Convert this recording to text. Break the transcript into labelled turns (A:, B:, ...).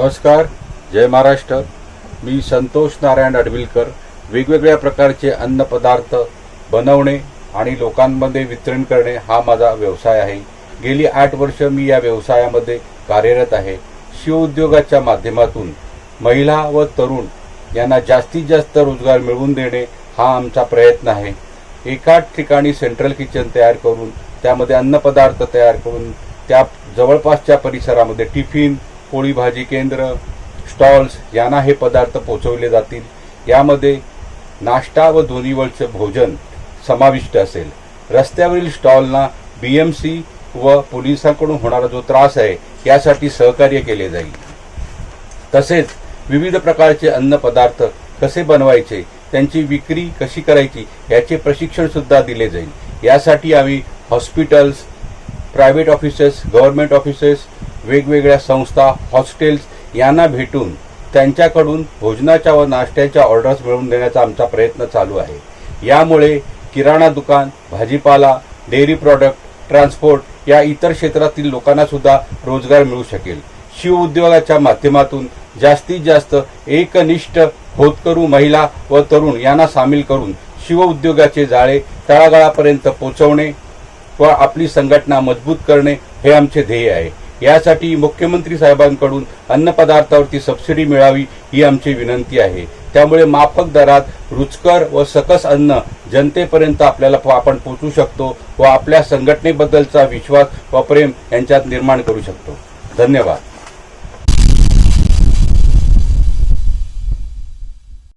A: नमस्कार जय महाराष्ट्र. मी संतोष नारायण अडविलकर वेगवेगळ्या प्रकारचे अन्नपदार्थ बनवणे आणि लोकांमध्ये वितरण करणे हा माझा व्यवसाय आहे. गेली आठ वर्ष मी या व्यवसायामध्ये कार्यरत आहे. शिवउद्योगाच्या माध्यमातून महिला व तरुण यांना जास्तीत जास्त रोजगार मिळवून देणे हा आमचा प्रयत्न आहे. एकाच ठिकाणी सेंट्रल किचन तयार करून त्यामध्ये अन्नपदार्थ तयार करून त्या जवळपासच्या परिसरामध्ये टिफिन पोळी भाजी केंद्र स्टॉल्स यांना हे पदार्थ पोचवले जातील. यामध्ये नाश्ता व दोन्हीवळचे भोजन समाविष्ट असेल. रस्त्यावरील स्टॉलना बी एम सी व पोलिसांकडून होणारा जो त्रास आहे यासाठी सहकार्य केले जाईल. तसेच विविध प्रकारचे अन्नपदार्थ कसे बनवायचे त्यांची विक्री कशी करायची याचे प्रशिक्षण सुद्धा दिले जाईल. यासाठी आम्ही hospitals private offices government offices वेगवेगळ्या संस्था हॉस्टेल्स यांना भेटून त्यांच्याकडून भोजनाच्या व नाश्त्याच्या ऑर्डर्स मिळवून देण्याचा आमचा प्रयत्न चालू आहे. यामुळे किराणा दुकान भाजीपाला डेअरी प्रॉडक्ट ट्रान्सपोर्ट या इतर क्षेत्रातील लोकांना सुद्धा रोजगार मिळू शकेल. शिव उद्योगाच्या माध्यमातून जास्तीत जास्त एकनिष्ठ होतकरू महिला व तरुण यांना सामील करून शिव उद्योगाचे जाळे तळागाळापर्यंत पोहोचवणे व आपली संघटना मजबूत करणे हे आमचे ध्येय आहे. यासाठी मुख्यमंत्री साहेबांकडून अन्नपदार्थावरती सबसिडी मिळावी ही आमची विनंती आहे. त्यामुळे माफक दरात रुचकर व सकस अन्न जनतेपर्यंत आपल्याला प- आपण पोचू शकतो व आपल्या संघटनेबद्दलचा विश्वास व प्रेम यांच्यात निर्माण करू शकतो. धन्यवाद.